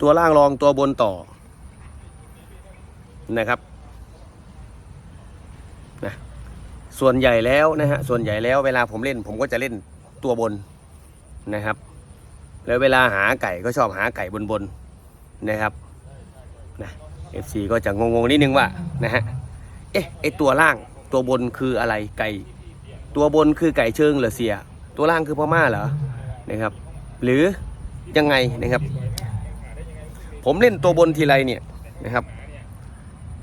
ตัวล่างรองตัวบนต่อนะครับนะส่วนใหญ่แล้วนะฮะส่วนใหญ่แล้วเวลาผมเล่น ผมก็จะเล่นตัวบนนะครับ แล้วเวลาหาไก่ก็ชอบหาไก่บนบนนะครับนะ FC ก็จะงงๆนิดนึงว่านะฮะเอ๊ะไอตัวล่างตัวบนคืออะไรไก่ ตัวบนคือไก่เชิงเหรอเสีย ตัวล่างคือพม่าเหรอนะครับ หรือยังไงนะครับ ผมเล่นตัวบนทีไรเนี่ยนะครับ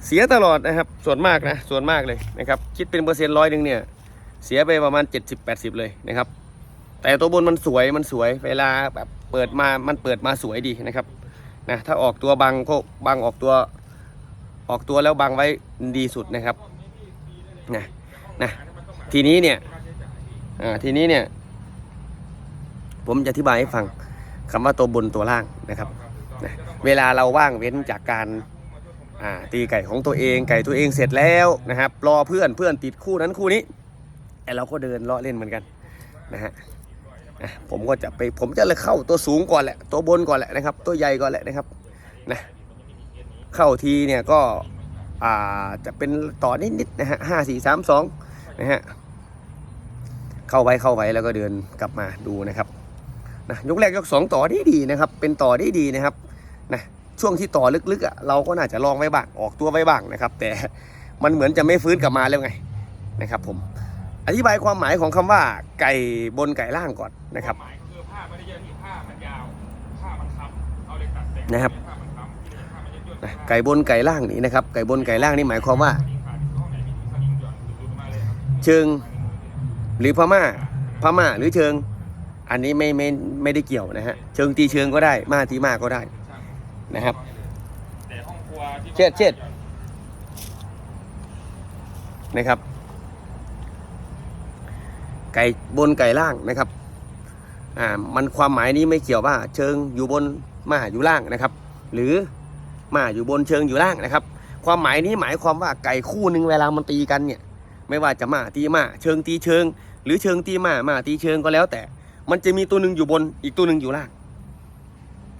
เสียตลอดนะครับ ส่วนมากนะ ส่วนมากเลยนะครับ คิดเป็นเปอร์เซ็นต์ร้อยหนึ่งเนี่ย เสียไปประมาณ 70-80 เลยนะครับ แต่ตัวบนมันสวย มันสวย เวลาแบบเปิดมา มันเปิดมาสวยดีนะครับ นะ ถ้าออกตัวบังก็บังออกตัว ออกตัวแล้วบังไว้ดีสุดนะครับ นะ นะ ทีนี้เนี่ย อ่า ทีนี้เนี่ย ผมจะอธิบายให้ฟังคำว่าตัวบนตัวล่างนะครับ นะเวลาเราว่างเว้นจากการตีไก่ของตัวเองไก่ตัวเองเสร็จแล้วนะครับรอเพื่อนเพื่อนติดคู่นั้นคู่นี้ไอเราก็เดินเลาะเล่นเหมือนกันนะฮะอะผมก็จะไปผมจะเลยเข้าตัวสูงก่อนแหละตัวบนก่อนแหละนะครับ ตัวใหญ่ก่อนแหละนะครับนะเข้าทีเนี่ยก็อ่าจะเป็นต่อนิดๆนะฮะห้าสี่สามสองนะฮะเข้าไว้เข้าไว้แล้วก็เดินกลับมาดูนะครับนะยกแรกยกสองต่อได้ดีนะครับ เป็นต่อได้ดีนะครับ นะช่วงที่ต่อลึกๆอะเราก็น่าจะลองไว้บ้างออกตัวไว้บ้างนะครับ แต่มันเหมือนจะไม่ฟื้นกลับมาแล้วไงนะครับผมอธิบายความหมายของคำว่าไก่บนไก่ล่างก่อนนะครับหมายคือผ้าไม่ได้เยอะที่ผ้ามันยาวผ้ามันค้ำเอาเล็กตัดแต่งนะครับไก่บนไก่ล่างนี่นะครับไก่บนไก่ล่างนี่หมายความว่า เชิงหรือพม่าพม่าหรือเชิง อันนี้ไม่ไม่ไม่ได้เกี่ยวนะฮะเชิงตีเชิงก็ได้ มาตีมาก็ได้ นะครับ เช็ดเช็ดนะครับ ไก่บนไก่ล่างนะครับ อ่า มันความหมายนี้ไม่เกี่ยวว่า เชิงอยู่บนมาอยู่ล่างนะครับ หรือมาอยู่บนเชิงอยู่ล่างนะครับ ความหมายนี้หมายความว่าไก่คู่หนึ่งเวลามันตีกันเนี่ย ไม่ว่าจะมาตีมาเชิงตีเชิง หรือเชิงตีมามาตีเชิงก็แล้วแต่ มันจะมีตัวหนึ่งอยู่บนอีกตัวหนึ่งอยู่ล่าง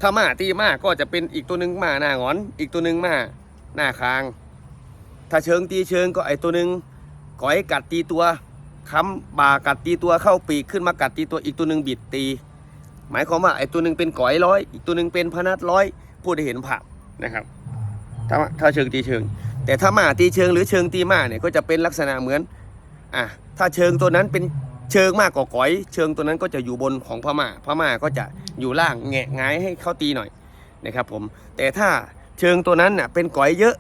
ถ้ามาตีมาก็จะเป็นอีกตัวหนึ่งมาหน้างอน อีกตัวหนึ่งมาหน้าคาง ถ้าเชิงตีเชิงก็ไอตัวหนึ่งก่อยกัดตีตัวค้ำบ่ากัดตีตัวเข้าปีกขึ้นมากัดตีตัวอีกตัวหนึ่งบิดตี หมายความว่าไอตัวหนึ่งเป็นก่อยร้อย อีกตัวหนึ่งเป็นพนัดร้อยพูดให้เห็นภาพนะครับ ถ้าถ้าเชิงตีเชิง แต่ถ้ามาตีเชิงหรือเชิงตีมาเนี่ยก็จะเป็นลักษณะเหมือนอะถ้าเชิงตัวนั้นเป็น เชิงมากกว่าก่อย เชิงตัวนั้นก็จะอยู่บนของพม่า พม่าก็จะอยู่ล่างแงะงายให้เขาตีหน่อยนะครับผม แต่ถ้าเชิงตัวนั้นน่ะเป็นก่อยเยอะ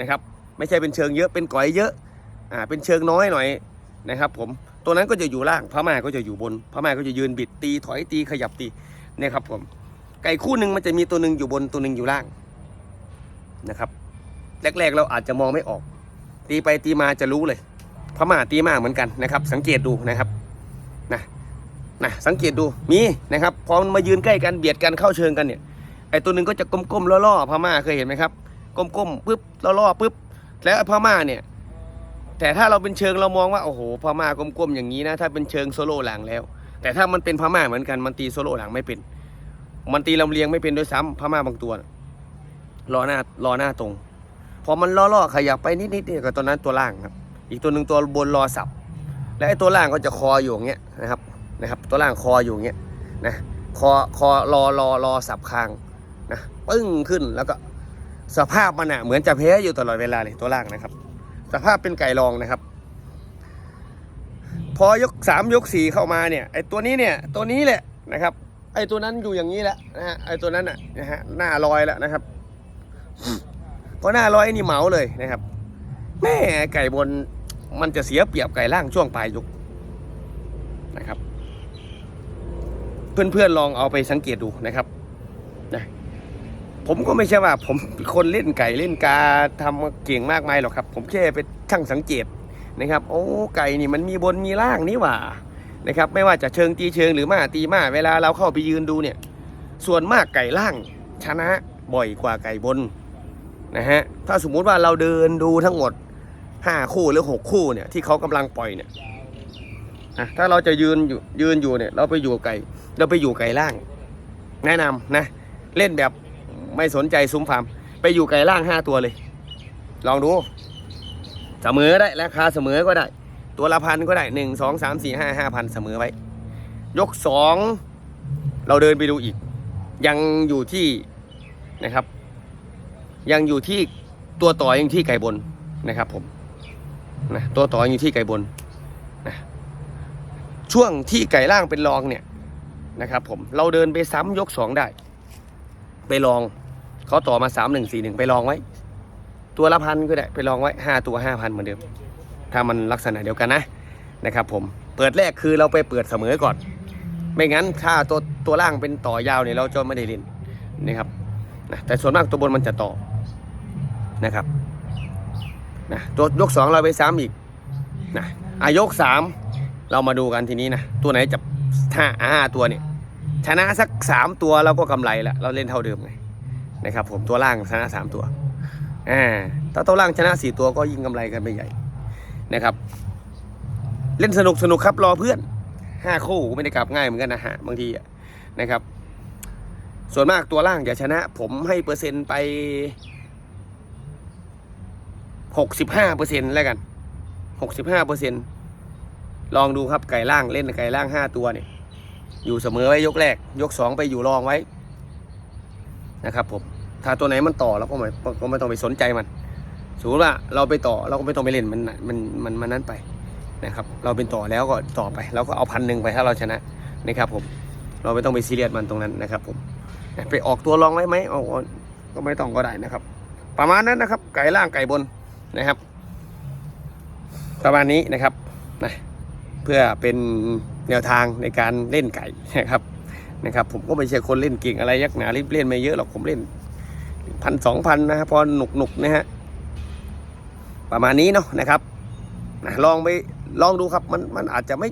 นะครับ ไม่ใช่เป็นเชิงเยอะ เป็นก่อยเยอะ อ่า เป็นเชิงน้อยหน่อยนะครับผม ตัวนั้นก็จะอยู่ล่าง พม่าก็จะอยู่บน พม่าก็จะยืนบิดตีถอยตีขยับตีนี่ยครับผม ไก่คู่หนึ่งมันจะมีตัวหนึ่งอยู่บนตัวหนึ่งอยู่ล่างนะครับ แรกๆเราอาจจะมองไม่ออก ตีไปตีมาจะรู้เลยพม่าตีมาเหมือนกันนะครับ สังเกตดูนะครับ นะสังเกตดูมีนะครับพอมันมายืนใกล้กันเบียดกันเข้าเชิงกันเนี่ยไอตัวหนึ่งก็จะก้มๆล่อๆพม่าเคยเห็นไหมครับก้มๆปุ๊บล่อๆปุ๊บแล้วพม่าเนี่ยแต่ถ้าเราเป็นเชิงเรามองว่าโอ้โหพม่าก้มๆอย่างนี้นะถ้าเป็นเชิงโซโล่หลังแล้ว แต่ถ้ามันเป็นพม่าเหมือนกันมันตีโซโล่หลังไม่เป็น มันตีลำเลียงไม่เป็นด้วยซ้ำพม่าบางตัวน่ะรอหน้ารอหน้าตรงพอมันล่อๆขยับไปนิดๆเนี่ยก็ตัวนั้นตัวล่างครับ อีกตัวหนึ่งตัวบนรอสับ และไอ้ตัวล่างก็จะคออยู่อย่างเงี้ยนะครับ นะครับ ตัวล่างคออยู่อย่างเงี้ยนะคอคอรอรอรอสับคางนะปึ้งขึ้นแล้วก็สภาพมันอะเหมือนจะแพ้อยู่ตลอดเวลาเลยตัวล่างนะครับ สภาพเป็นไก่รองนะครับ พอยกสามยกสี่เข้ามาเนี่ยไอตัวนี้เนี่ยตัวนี้แหละนะครับ ไอตัวนั้นอยู่อย่างนี้แหละนะฮะไอตัวนั้นอะนะฮะหน้าลอยแล้วนะครับเพราะหน้าร้อยนี่เหมาเลยนะครับแม่ไก่บนมันจะเสียเปรียบไก่ล่างช่วงปลายยกนะครับ เพื่อนๆลองเอาไปสังเกตดูนะครับนะผมก็ไม่ใช่ว่า ผมคนเล่นไก่เล่นกาทำเก่งมากมายหรอกครับ ผมแค่เป็นช่างสังเกตนะครับ โอ้ไก่นี่มันมีบนมีล่างนี่หว่านะครับไม่ว่าจะเชิงตีเชิงหรือมาตีมาเวลาเราเข้าไปยืนดูเนี่ย ส่วนมากไก่ล่างชนะบ่อยกว่าไก่บนนะฮะถ้าสมมุติว่าเราเดินดูทั้งหมด 5 คู่หรือ 6 คู่เนี่ยที่เขากำลังปล่อยเนี่ยถ้าเราจะยืนอยู่ยืนอยู่เนี่ยเราไปอยู่ไก่ เราไปอยู่ไก่ล่าง แนะนำนะ เล่นแบบไม่สนใจซุ้มฟาร์มไปอยู่ไก่ล่างห้าตัวเลย ลองดู เสมอได้ราคาเสมอก็ได้ ตัวละพันก็ได้หนึ่งสองสามสี่ห้าห้าพันเสมอไว้ ยกสองเราเดินไปดูอีก ยังอยู่ที่นะครับ ยังอยู่ที่ตัวต่อยังที่ไก่บนนะครับผมนะตัวต่อยังอยู่ที่ไก่บนนะช่วงที่ไก่ล่างเป็นรองเนี่ย นะครับผมเราเดินไปซ้ำยกสองได้ ไปลองเขาต่อมาสามหนึ่งสี่หนึ่งไปลองไว้ ตัวละพันก็ได้ไปลองไว้ห้าตัวห้าพันเหมือนเดิม ถ้ามันลักษณะเดียวกันนะนะครับผมเปิดแรกคือเราไปเปิดเสมอก่อน ไม่งั้นถ้าตัวตัวล่างเป็นต่อยาวเนี่ยเราจะไม่ได้เล่นนะครับนะแต่ส่วนมากตัวบนมันจะต่อนะครับนะตัวยกสองเราไปซ้ำอีกนะอายกสามเรามาดูกันทีนี้นะตัวไหนจะ ห้าห้าตัวเนี่ยชนะสักสามตัวเราก็กำไรละเราเล่นเท่าเดิมไงนะครับ ผมตัวล่างชนะสามตัวอ่าถ้าตัวล่างชนะสี่ตัวก็ยิ่งกำไรกันไปใหญ่นะครับ เล่นสนุกสนุกครับรอเพื่อนห้าคู่ไม่ได้กลับง่ายเหมือนกันนะฮะบางทีนะครับ ส่วนมากตัวล่างจะชนะ ผมให้เปอร์เซ็นต์ไปหกสิบห้าเปอร์เซ็นต์แล้วกันหกสิบห้าเปอร์เซ็นต์ ลองดูครับไก่ล่างเล่นไก่ล่างห้าตัวเนี่ยอยู่เสมอไว้ยกแรก ยกสองไปอยู่รองไว้นะครับผมถ้าตัวไหนมันต่อเราก็ไม่ก็ไม่ต้องไปสนใจมันสมมติว่าเราไปต่อเราก็ไม่ต้องไปเล่นมันมันมันมันนั้นไปนะครับ เราเป็นต่อแล้วก็ต่อไปเราก็เอาพันหนึ่งไปถ้าเราชนะนะครับผมเราไม่ต้องไปซีเรียสมันตรงนั้นนะครับผมไปออกตัวรองไว้ไหมเอาเอาก็ไม่ต้องก็ได้นะครับ ประมาณนั้นนะครับ ไก่ล่างไก่บนนะครับ ประมาณนี้นะครับนะ เพื่อเป็นแนวทางในการเล่นไก่นะครับนะครับ ผมก็ไม่ใช่คนเล่นเก่งอะไรยักหนารีบเล่นไม่เยอะหรอกผมเล่นพันสองพันนะครับพอหนุกหนุกนะฮะประมาณนี้เนาะนะครับลองไปลองดูครับมันมันอาจจะไม่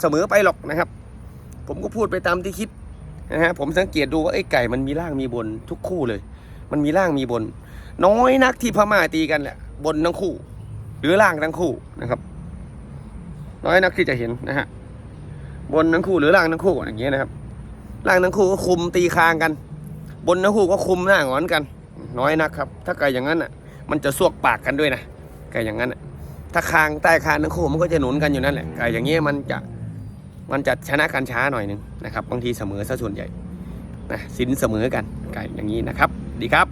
เสมอไปหรอกนะครับ ผมก็พูดไปตามที่คิดนะฮะผมสังเกตดูว่าไอ้ไก่มันมีล่างมีบนทุกคู่เลย มันมีล่างมีบน น้อยนักที่พม่าตีกันแหละบนทั้งคู่ หรือล่างทั้งคู่นะครับ น้อยนักที่จะเห็นนะฮะบนทั้งคู่หรือล่างทั้งคู่อย่างเงี้ยนะครับ ล่างทั้งคู่ก็คุมตีคางกัน บนทั้งคู่ก็คุมหน้าหงอนกัน น้อยนักครับ ถ้าไก่อย่างนั้นอะ มันจะสวกปากกันด้วยนะไก่อย่างนั้นอะถ้าคางใต้คางทั้งคู่มันก็จะหนุนกันอยู่นั่นแหละไก่อย่างเงี้ยมันจะมันจะชนะกันช้าหน่อยหนึงนะครับบางทีเสมอซะส่วนใหญ่นะสินเสมอกันไก่อย่างนี้นะครับ ดีครับ